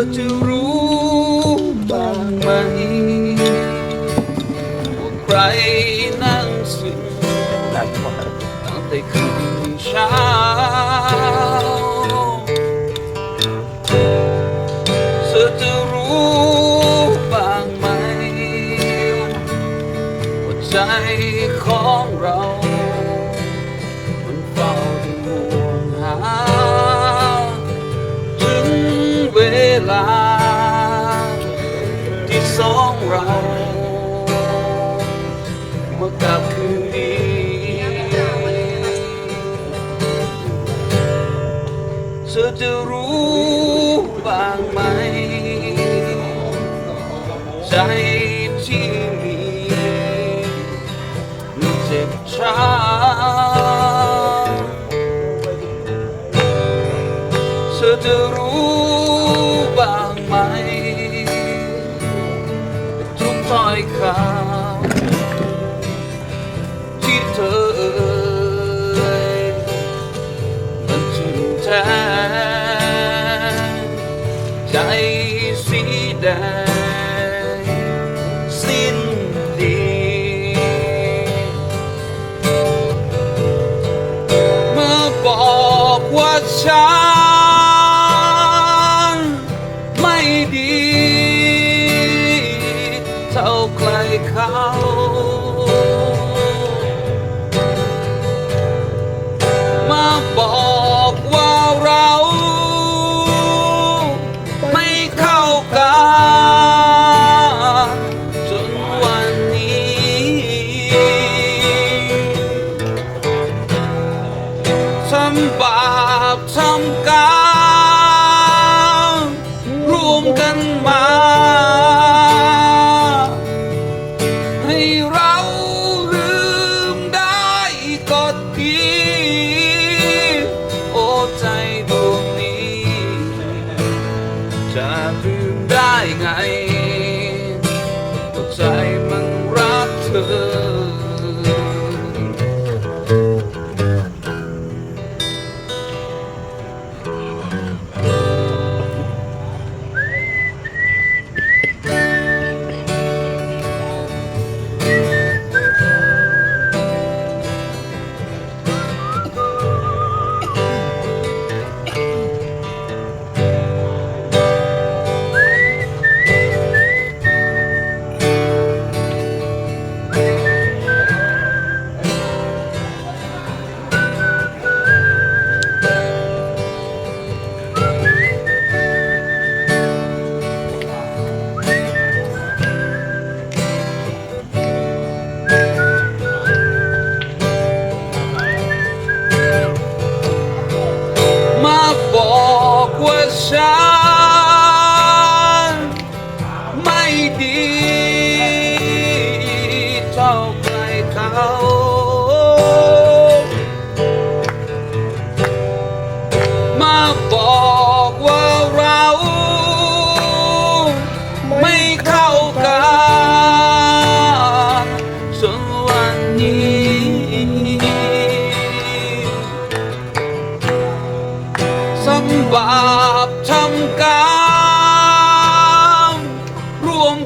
อจะรู้บ้างไหมว่าใครนั่งซึ้งนักกว่าตั้งแต่คืนเช้าเธอจะรู้บ้างไหมว่าใจของเรา ลา ที่สองเราเมากลับคืนดีเธอจะรู้บ้างไหม ใจที่มีมันเจ็บช้าเธอจะรู้ ไป ทุกถ้อยคำ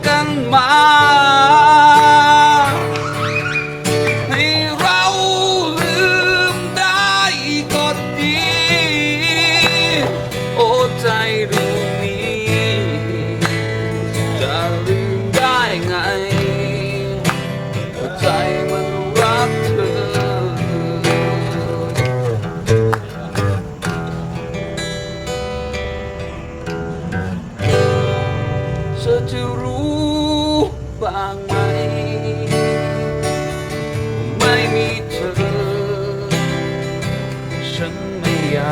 กันมา ให้เราลืมได้ก็ดี โอ้ใจดวงนี้ จะลืมได้ไงว่าใจมันรักเธอเธอ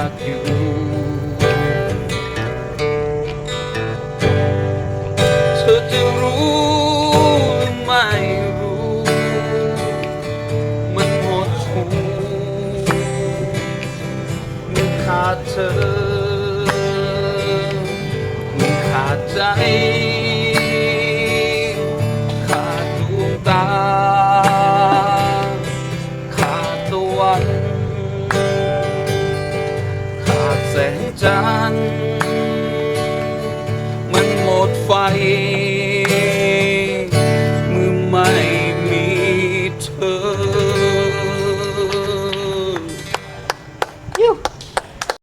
ากอยู่ เธอจะรู้หรือไม่รู้ มันหดหูเมื่อขาดเธอมันขาดใจ ขาดดวงตา ขาดตะวัน แสงจันทร์มันหมดไฟ